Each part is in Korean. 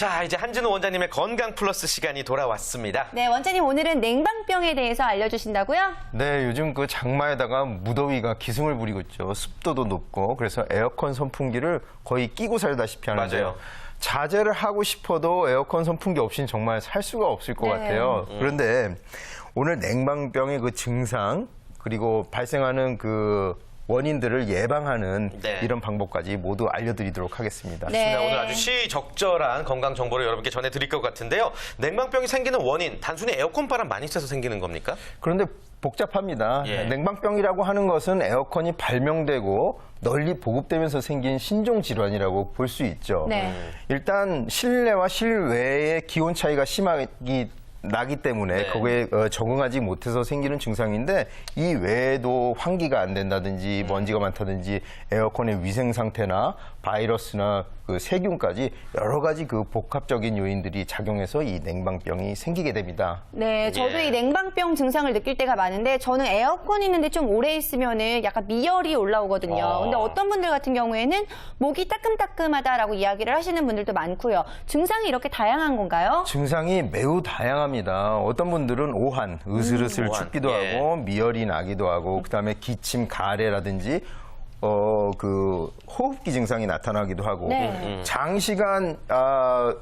자, 이제 한진우 원장님의 건강 플러스 시간이 돌아왔습니다. 네, 원장님 오늘은 냉방병에 대해서 알려주신다고요? 네, 요즘 그 장마에다가 무더위가 기승을 부리고 있죠. 습도도 높고 그래서 에어컨 선풍기를 거의 끼고 살다시피 하는데요. 맞아요. 자제를 하고 싶어도 에어컨 선풍기 없이는 정말 살 수가 없을 것 네. 같아요. 그런데 오늘 냉방병의 그 증상 그리고 발생하는 그 원인들을 예방하는 네. 이런 방법까지 모두 알려드리도록 하겠습니다. 네. 네, 오늘 아주 시적절한 건강 정보를 여러분께 전해드릴 것 같은데요. 냉방병이 생기는 원인, 단순히 에어컨 바람 많이 쐬서 생기는 겁니까? 그런데 복잡합니다. 예. 냉방병이라고 하는 것은 에어컨이 발명되고 널리 보급되면서 생긴 신종 질환이라고 볼 수 있죠. 네. 일단 실내와 실외의 기온 차이가 심하기 나기 때문에 네. 거기에 어, 적응하지 못해서 생기는 증상인데 이 외에도 환기가 안 된다든지 먼지가 많다든지 에어컨의 위생 상태나 바이러스나 그 세균까지 여러 가지 그 복합적인 요인들이 작용해서 이 냉방병이 생기게 됩니다. 네, 저도 예. 이 냉방병 증상을 느낄 때가 많은데 저는 에어컨 있는데 좀 오래 있으면은 약간 미열이 올라오거든요. 어. 근데 어떤 분들 같은 경우에는 목이 따끔따끔하다라고 이야기를 하시는 분들도 많고요. 증상이 이렇게 다양한 건가요? 증상이 매우 다양합니다. 어떤 분들은 오한, 으슬으슬 오한, 춥기도 예. 하고 미열이 나기도 하고 그다음에 기침, 가래라든지 어 그 호흡기 증상이 나타나기도 하고 네. 장시간 아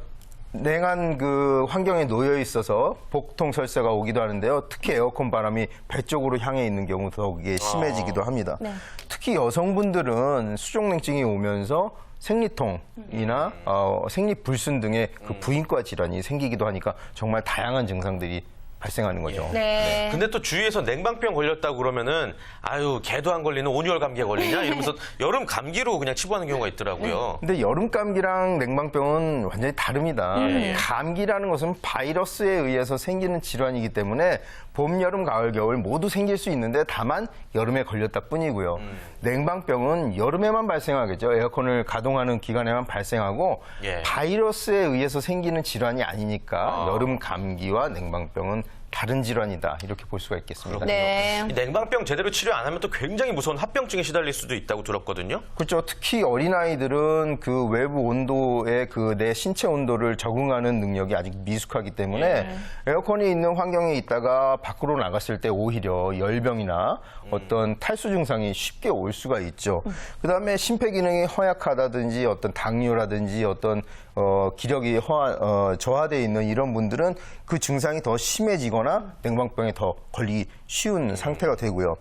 냉한 그 환경에 놓여 있어서 복통 설사가 오기도 하는데요. 특히 에어컨 바람이 배 쪽으로 향해 있는 경우 더욱이 심해지기도 합니다. 네. 특히 여성분들은 수족냉증이 오면서 생리통이나 어, 생리불순 등의 그 부인과 질환이 생기기도 하니까 정말 다양한 증상들이 발생하는 거죠. 네. 근데 또 주위에서 냉방병 걸렸다고 그러면은 아유 개도 안 걸리는 온열 감기에 걸리냐 이러면서 여름 감기로 그냥 치부하는 경우가 있더라고요. 근데 여름 감기랑 냉방병은 완전히 다릅니다. 감기라는 것은 바이러스에 의해서 생기는 질환이기 때문에 봄, 여름, 가을, 겨울 모두 생길 수 있는데 다만 여름에 걸렸다 뿐이고요. 냉방병은 여름에만 발생하겠죠. 에어컨을 가동하는 기간에만 발생하고 예. 바이러스에 의해서 생기는 질환이 아니니까 여름 감기와 냉방병은 다른 질환이다. 이렇게 볼 수가 있겠습니다. 네. 이 냉방병 제대로 치료 안 하면 또 굉장히 무서운 합병증에 시달릴 수도 있다고 들었거든요. 그렇죠. 특히 어린 아이들은 그 외부 온도에 그 내 신체 온도를 적응하는 능력이 아직 미숙하기 때문에 에어컨이 있는 환경에 있다가 밖으로 나갔을 때 오히려 열병이나 어떤 탈수 증상이 쉽게 올 수가 있죠. 그다음에 심폐 기능이 허약하다든지 어떤 당뇨라든지 어떤 어, 기력이 허하, 어, 저하돼 있는 이런 분들은 그 증상이 더 심해지거나 냉방병에 더 걸리기 쉬운 상태가 되고요.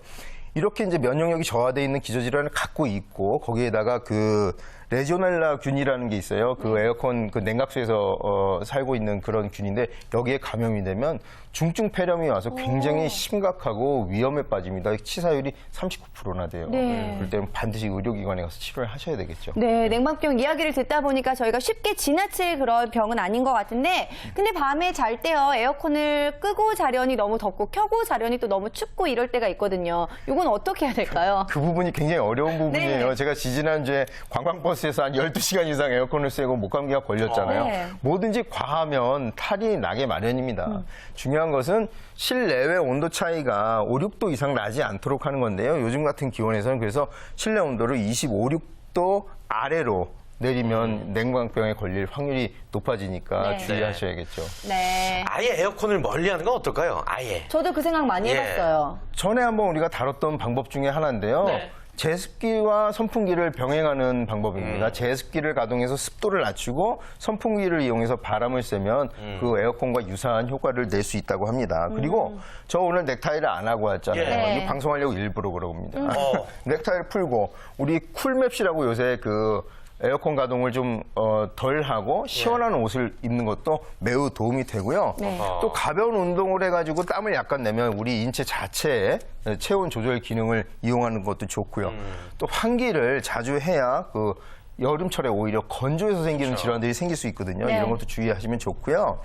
이렇게 이제 면역력이 저하돼 있는 기저질환을 갖고 있고 거기에다가 그 레지오넬라 균이라는 게 있어요. 그 에어컨 그 냉각수에서 어, 살고 있는 그런 균인데 여기에 감염이 되면 중증 폐렴이 와서 굉장히 심각하고 위험에 빠집니다. 치사율이 39%나 돼요. 네. 그럴 때는 반드시 의료기관에 가서 치료를 하셔야 되겠죠. 네, 냉방병 이야기를 듣다 보니까 저희가 쉽게 지나칠 그런 병은 아닌 것 같은데, 근데 밤에 잘 때요, 에어컨을 끄고 자려니 너무 덥고, 켜고 자려니 또 너무 춥고 이럴 때가 있거든요. 이건 어떻게 해야 될까요? 그 부분이 굉장히 어려운 부분이에요. 네. 제가 지지난주에 관광버스에서 한 12시간 이상 에어컨을 쐬고 목감기가 걸렸잖아요. 네. 뭐든지 과하면 탈이 나게 마련입니다. 중요한 것은 실내외 온도 차이가 5, 6도 이상 나지 않도록 하는 건데요. 요즘 같은 기온에서는 그래서 실내 온도를 25, 6도 아래로 내리면 냉방병에 걸릴 확률이 높아지니까 네. 주의하셔야겠죠. 네. 아예 에어컨을 멀리하는 건 어떨까요? 아예. 저도 그 생각 많이 예. 해봤어요. 전에 한번 우리가 다뤘던 방법 중에 하나인데요. 네. 제습기와 선풍기를 병행하는 방법입니다. 제습기를 가동해서 습도를 낮추고 선풍기를 이용해서 바람을 쐬면 그 에어컨과 유사한 효과를 낼 수 있다고 합니다. 그리고 저 오늘 넥타이를 안 하고 왔잖아요. 예. 네. 이거 방송하려고 일부러 그럽니다. 어. 넥타이를 풀고 우리 쿨맵시라고 요새 그 에어컨 가동을 좀 어, 덜 하고 시원한 옷을 입는 것도 매우 도움이 되고요. 네. 또 가벼운 운동을 해가지고 땀을 약간 내면 우리 인체 자체의 체온 조절 기능을 이용하는 것도 좋고요. 또 환기를 자주 해야 그 여름철에 오히려 건조해서 생기는 질환들이 생길 수 있거든요. 네. 이런 것도 주의하시면 좋고요.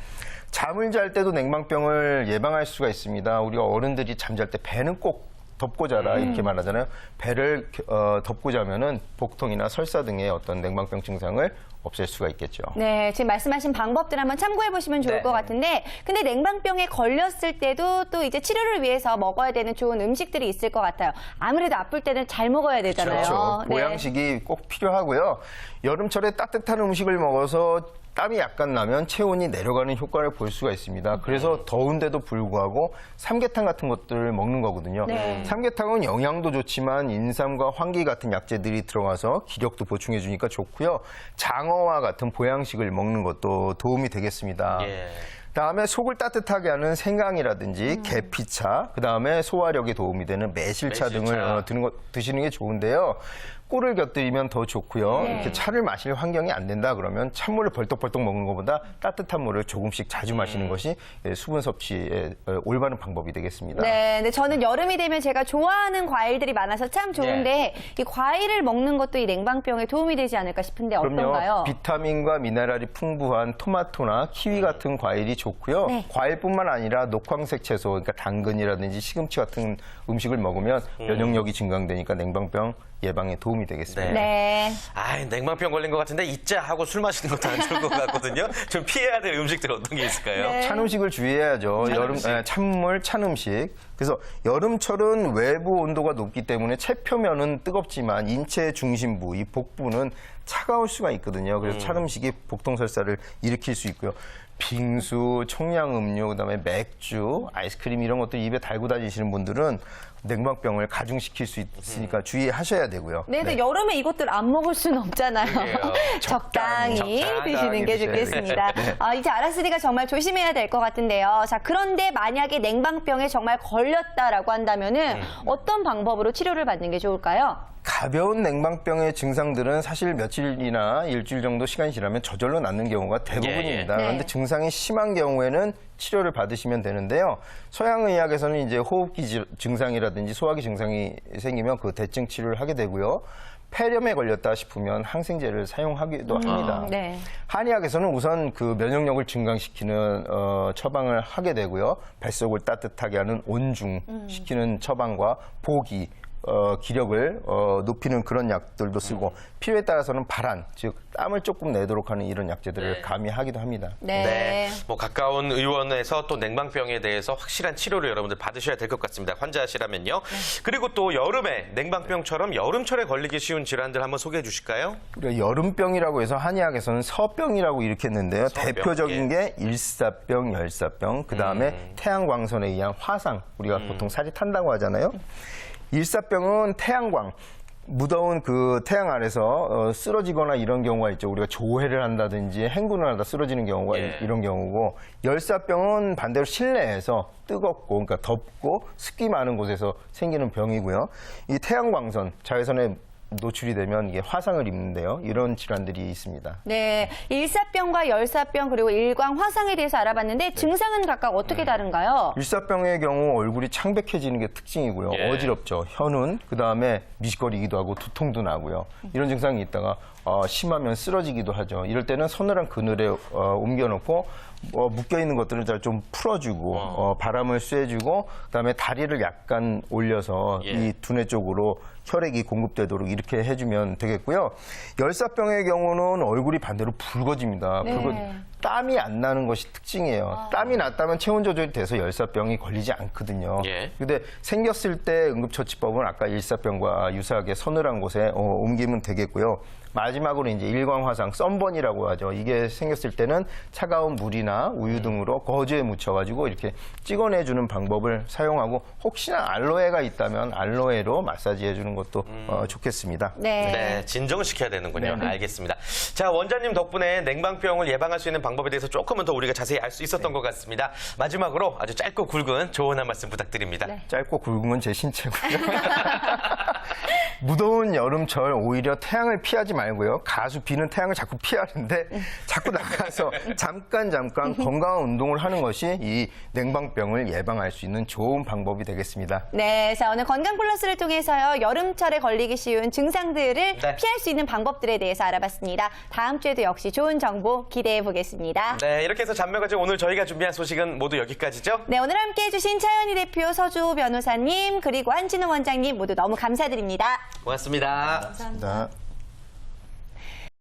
잠을 잘 때도 냉방병을 예방할 수가 있습니다. 우리가 어른들이 잠잘 때 배는 꼭 덮고 자라 이렇게 말하잖아요. 배를 어, 덮고 자면은 복통이나 설사 등의 어떤 냉방병 증상을 없앨 수가 있겠죠. 네, 지금 말씀하신 방법들 한번 참고해 보시면 좋을 네. 것 같은데, 근데 냉방병에 걸렸을 때도 또 이제 치료를 위해서 먹어야 되는 좋은 음식들이 있을 것 같아요. 아무래도 아플 때는 잘 먹어야 되잖아요. 그렇죠. 네. 보양식이 꼭 필요하고요. 여름철에 따뜻한 음식을 먹어서 땀이 약간 나면 체온이 내려가는 효과를 볼 수가 있습니다. 그래서 더운데도 불구하고 삼계탕 같은 것들을 먹는 거거든요. 네. 삼계탕은 영양도 좋지만 인삼과 황기 같은 약재들이 들어가서 기력도 보충해 주니까 좋고요. 장어와 같은 보양식을 먹는 것도 도움이 되겠습니다. 예. 다음에 속을 따뜻하게 하는 생강이라든지 계피차, 그 다음에 소화력에 도움이 되는 매실차, 매실차. 등을 어, 드는 거, 드시는 게 좋은데요. 꿀을 곁들이면 더 좋고요. 네. 이렇게 차를 마실 환경이 안 된다 그러면 찬물을 벌떡벌떡 먹는 것보다 따뜻한 물을 조금씩 자주 마시는 것이 예, 수분 섭취에 어, 올바른 방법이 되겠습니다. 네, 근데 저는 여름이 되면 제가 좋아하는 과일들이 많아서 참 좋은데 이 과일을 먹는 것도 이 냉방병에 도움이 되지 않을까 싶은데 어떤가요? 그럼요. 비타민과 미네랄이 풍부한 토마토나 키위 같은 과일이 좋고요. 네. 과일뿐만 아니라 녹황색 채소, 그러니까 당근이라든지 시금치 같은 음식을 먹으면 면역력이 증강되니까 냉방병 예방에 도움이 되겠습니다. 네. 네. 아, 냉방병 걸린 것 같은데 이자 하고 술 마시는 것도 안 좋을 것 같거든요. 좀 피해야 될 음식들 어떤 게 있을까요? 네. 찬 음식을 주의해야죠. 찬 여름 음식. 예, 찬물, 찬 음식. 그래서 여름철은 외부 온도가 높기 때문에 체표면은 뜨겁지만 인체의 중심부, 이 복부는 차가울 수가 있거든요. 그래서 찬 음식이 복통설사를 일으킬 수 있고요. 빙수, 청량음료, 그다음에 맥주, 아이스크림 이런 것들 입에 달고 다니시는 분들은 냉방병을 가중시킬 수 있으니까 주의하셔야 되고요. 네, 근데 여름에 이것들 안 먹을 수는 없잖아요. 적당히, 적당히 드시는 게 드셔야 좋겠습니다. 아, 이제 알았으니까 정말 조심해야 될 것 같은데요. 자, 그런데 만약에 냉방병에 정말 걸렸다라고 한다면은 어떤 방법으로 치료를 받는 게 좋을까요? 가벼운 냉방병의 증상들은 사실 며칠이나 일주일 정도 시간이 지나면 저절로 낫는 경우가 대부분입니다. 예, 예. 그런데 네. 증상이 심한 경우에는 치료를 받으시면 되는데요. 서양의학에서는 이제 호흡기 지- 증상이라든지 소화기 증상이 생기면 그 대증 치료를 하게 되고요. 폐렴에 걸렸다 싶으면 항생제를 사용하기도 합니다. 네. 한의학에서는 우선 그 면역력을 증강시키는 어, 처방을 하게 되고요. 뱃속을 따뜻하게 하는 온중 시키는 처방과 보기 어, 기력을 어, 높이는 그런 약들도 쓰고 필요에 따라서는 발한 즉 땀을 조금 내도록 하는 이런 약재들을 네. 가미하기도 합니다. 네. 뭐 가까운 의원에서 또 냉방병에 대해서 확실한 치료를 여러분들 받으셔야 될 것 같습니다. 환자시라면요. 그리고 또 여름에 냉방병처럼 여름철에 걸리기 쉬운 질환들 한번 소개해 주실까요? 우리가 여름병이라고 해서 한의학에서는 서병이라고 일으켰는데요. 서병, 대표적인 예. 게 일사병, 열사병, 그 다음에 음. 태양광선에 의한 화상. 우리가 보통 살이 탄다고 하잖아요. 일사병은 태양광. 무더운 그 태양 아래서 어, 쓰러지거나 이런 경우가 있죠. 우리가 조회를 한다든지 행군을 하다 쓰러지는 경우가 예. 이런 경우고 열사병은 반대로 실내에서 뜨겁고 그러니까 덥고 습기 많은 곳에서 생기는 병이고요. 이 태양광선 자외선에 노출이 되면 이게 화상을 입는데요. 이런 질환들이 있습니다. 네. 일사병과 열사병 그리고 일광 화상에 대해서 알아봤는데 증상은 각각 어떻게 다른가요? 일사병의 경우 얼굴이 창백해지는 게 특징이고요. 예. 어지럽죠. 혀는 그 다음에 미식거리기도 하고 두통도 나고요. 이런 증상이 있다가 어, 심하면 쓰러지기도 하죠. 이럴 때는 서늘한 그늘에 어, 옮겨놓고 어, 묶여 있는 것들을 잘 좀 풀어주고 어, 바람을 쐬주고 그다음에 다리를 약간 올려서 예. 이 두뇌 쪽으로 혈액이 공급되도록 이렇게 해주면 되겠고요. 열사병의 경우는 얼굴이 반대로 붉어집니다. 네. 붉어 땀이 안 나는 것이 특징이에요. 땀이 났다면 체온 조절이 돼서 열사병이 걸리지 않거든요. 예. 근데 생겼을 때 응급처치법은 아까 일사병과 유사하게 서늘한 곳에 어, 옮기면 되겠고요. 마지막으로 이제 일광화상, 썬번이라고 하죠. 이게 생겼을 때는 차가운 물이나 우유 등으로 거즈에 묻혀가지고 이렇게 찍어내주는 방법을 사용하고 혹시나 알로에가 있다면 알로에로 마사지해주는 것도 어, 좋겠습니다. 네. 네, 진정을 시켜야 되는군요. 네. 알겠습니다. 자, 원장님 덕분에 냉방병을 예방할 수 있는 방법 에 대해서 조금은 더 우리가 자세히 알 수 있었던 네. 것 같습니다. 마지막으로 아주 짧고 굵은 조언 한 말씀 부탁드립니다. 네. 짧고 굵은 건 제 신체고요. 무더운 여름철 오히려 태양을 피하지 말고요. 가수 비는 태양을 자꾸 피하는데 자꾸 나가서 잠깐 잠깐 건강한 운동을 하는 것이 이 냉방병을 예방할 수 있는 좋은 방법이 되겠습니다. 네, 자 오늘 건강 플러스를 통해서요 여름철에 걸리기 쉬운 증상들을 네. 피할 수 있는 방법들에 대해서 알아봤습니다. 다음 주에도 역시 좋은 정보 기대해 보겠습니다. 네, 이렇게 해서 잔매가지 오늘 저희가 준비한 소식은 모두 여기까지죠. 네, 오늘 함께 해주신 차현희 대표, 서주 변호사님, 그리고 한진호 원장님 모두 너무 감사드립니다. 고맙습니다. 감사합니다.